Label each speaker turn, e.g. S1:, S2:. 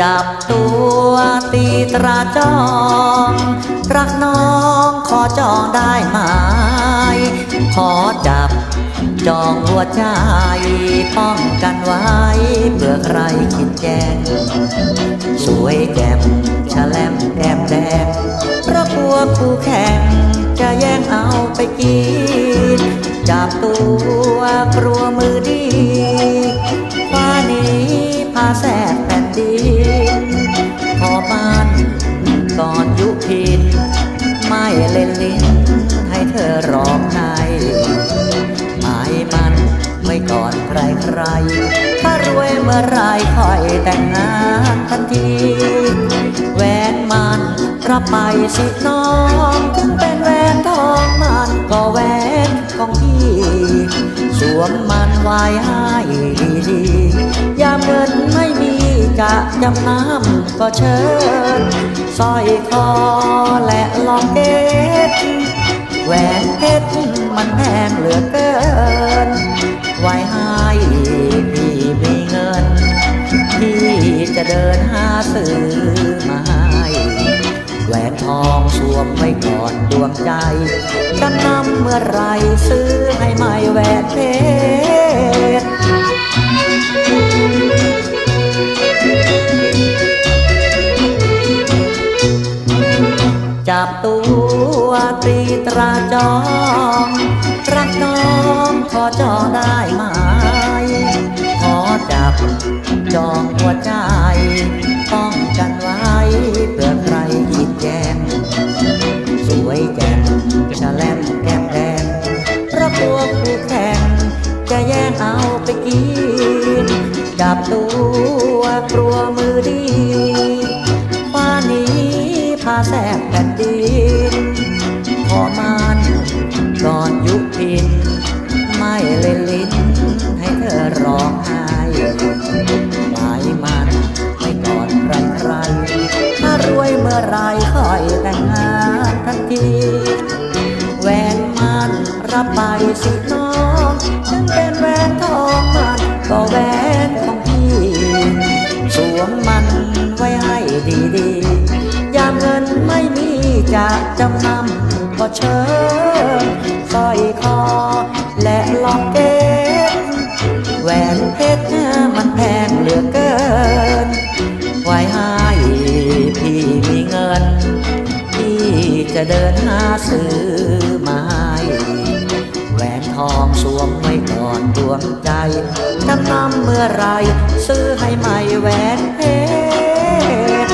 S1: จับตัวตีตราจองรักน้องขอจองได้ไหมขอจับจองหัวใจป้องกันไว้เผื่อใครคิดแยงสวยแจ่มฉลมแก้มแดงเพราะกลัวคู่แข่งจะแย่งเอาไปกิน ตัวกลัวมือดีฟ้านี้พาแสบแผ่นดินขอมันก่อนยุพินไม่เล่นลิ้นให้เธอร้องไห้หมายมันไว้ก่อนใครใคร ถ้ารวยเมื่อไรค่อยแต่งงานทันทีแหวนมันรับไปสิน้องถึงเป็นแหวน สวมมันไว้ให้ดีๆยามเงินไม่มีจะจำน้ำก็เชิญสร้อยคอและลองเกตแหวนเพชรมันแพงเหลือเกิน ไว้ให้พี่มีเงิน พี่จะเดินหาซื้อมาให้ แหวนทองสวมไว้ก่อนดวงใจจะนำเมื่อไรซื้อให้ใหม่แหวนเพชรจับตัวตีตราจองรักน้องขอจอได้ไหมขอจับจอง จะแย่งเอาไปกินจับตัวกลัวมือดีฟ้านี้พาแสบแผ่นดินขอมันก่อนยุคพิน ไม่เล่นลิ้นให้เธอร้องไห้หมายมันไม่ก่อนใครใครถ้ารวยเมื่อไรค่อยแต่งงานทันทีแหวนมันรับไปสิน้ ของพี่สวมมันไว้ให้ดีๆ ยามเงินไม่มีจะจำนำก็เชิญสร้อยคอ และล็อกเก็ตแหวนเพชรมันแพงเหลือเกิน ไว้ให้พี่มีเงิน พี่จะเดินหาซื้อมาให้แหวนทองสวมไว้ก่ ดวงใจจำนำเมื่อไร ซื้อให้ไม่แหวนเพชร